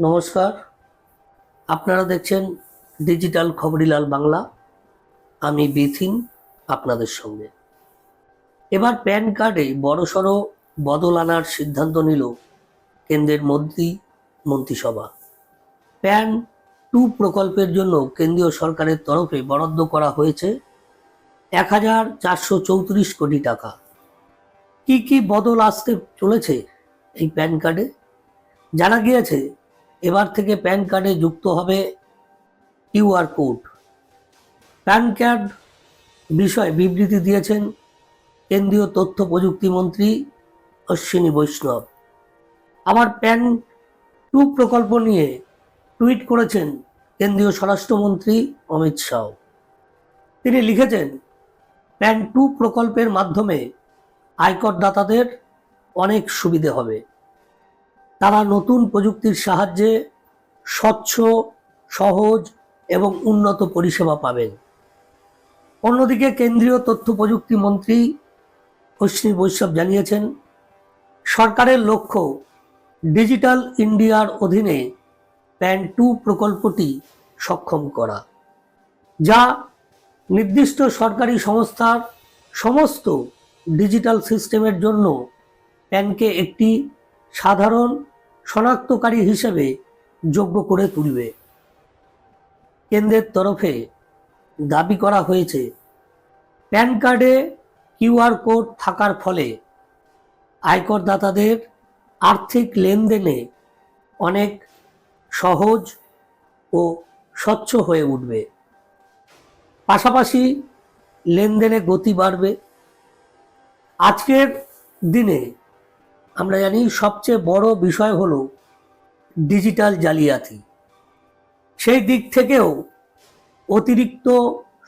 নমস্কার। আপনারা দেখছেন ডিজিটাল খবরিলাল বাংলা। আমি বিথিন আপনাদের সঙ্গে। এবার প্যান কার্ডে বড়সড় বদল আনার সিদ্ধান্ত নিল কেন্দ্রের মন্ত্রী, মন্ত্রিসভা। প্যান টু প্রকল্পের জন্য কেন্দ্রীয় সরকারের তরফে বরাদ্দ করা হয়েছে এক হাজার চারশো চৌত্রিশ কোটি টাকা। কি কি বদল আসতে চলেছে এই প্যান কার্ডে? জানা গিয়েছে এবার থেকে প্যান কার্ডে যুক্ত হবে কিউআর কোড। প্যান কার্ড বিষয়ে বিবৃতি দিয়েছেন কেন্দ্রীয় তথ্য প্রযুক্তি মন্ত্রী অশ্বিনী বৈষ্ণব। আমার প্যান টু প্রকল্প নিয়ে টুইট করেছেন কেন্দ্রীয় স্বরাষ্ট্রমন্ত্রী অমিত শাহ। তিনি লিখেছেন, প্যান টু প্রকল্পের মাধ্যমে আয়করদাতাদের অনেক সুবিধে হবে। তারা নতুন প্রযুক্তির সাহায্যে স্বচ্ছ, সহজ এবং উন্নত পরিষেবা পাবেন। অন্যদিকে কেন্দ্রীয় তথ্য প্রযুক্তি মন্ত্রী অশ্বিনী বৈষ্ণব জানিয়েছেন, সরকারের লক্ষ্য ডিজিটাল ইন্ডিয়ার অধীনে প্যান টু প্রকল্পটি সক্ষম করা, যা নির্দিষ্ট সরকারি সংস্থার সমস্ত ডিজিটাল সিস্টেমের জন্য প্যানকে একটি সাধারণ শনাক্তকারী হিসেবে যোগ্য করে তুলবে। কেন্দ্রের তরফে দাবি করা হয়েছে, প্যান কার্ডে কিউআর কোড থাকার ফলে আয়করদাতাদের আর্থিক লেনদেনে অনেক সহজ ও স্বচ্ছ হয়ে উঠবে। পাশাপাশি লেনদেনে গতি বাড়বে। আজকের দিনে আমরা জানি সবচেয়ে বড় বিষয় হলো ডিজিটাল জালিয়াতি। সেই দিক থেকেও অতিরিক্ত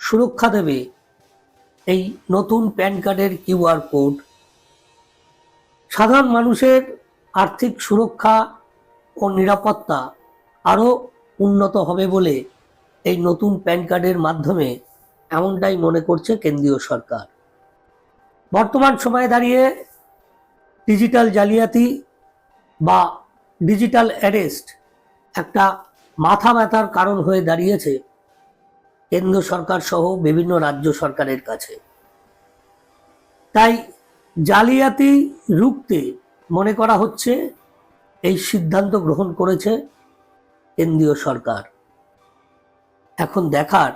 সুরক্ষা দেবে এই নতুন প্যান কার্ডের কিউআর কোড। সাধারণ মানুষের আর্থিক সুরক্ষা ও নিরাপত্তা আরও উন্নত হবে বলে এই নতুন প্যান কার্ডের মাধ্যমে এমনটাই মনে করছে কেন্দ্রীয় সরকার। বর্তমান সময়ে দাঁড়িয়ে ডিজিটাল জালিয়াতি বা ডিজিটাল অ্যারেস্ট একটা মাথা ব্যথার কারণ হয়ে দাঁড়িয়েছে কেন্দ্র সরকার সহ বিভিন্ন রাজ্য সরকারের কাছে। তাই জালিয়াতি রুখতে মনে করা হচ্ছে এই সিদ্ধান্ত গ্রহণ করেছে কেন্দ্রীয় সরকার। এখন দেখার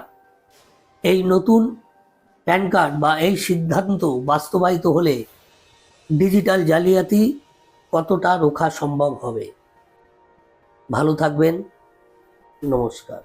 এই নতুন প্যান কার্ড বা এই সিদ্ধান্ত বাস্তবায়িত হলে ডিজিটাল জালিয়াতি কতটা রোখা সম্ভব হবে? ভালো থাকবেন। নমস্কার।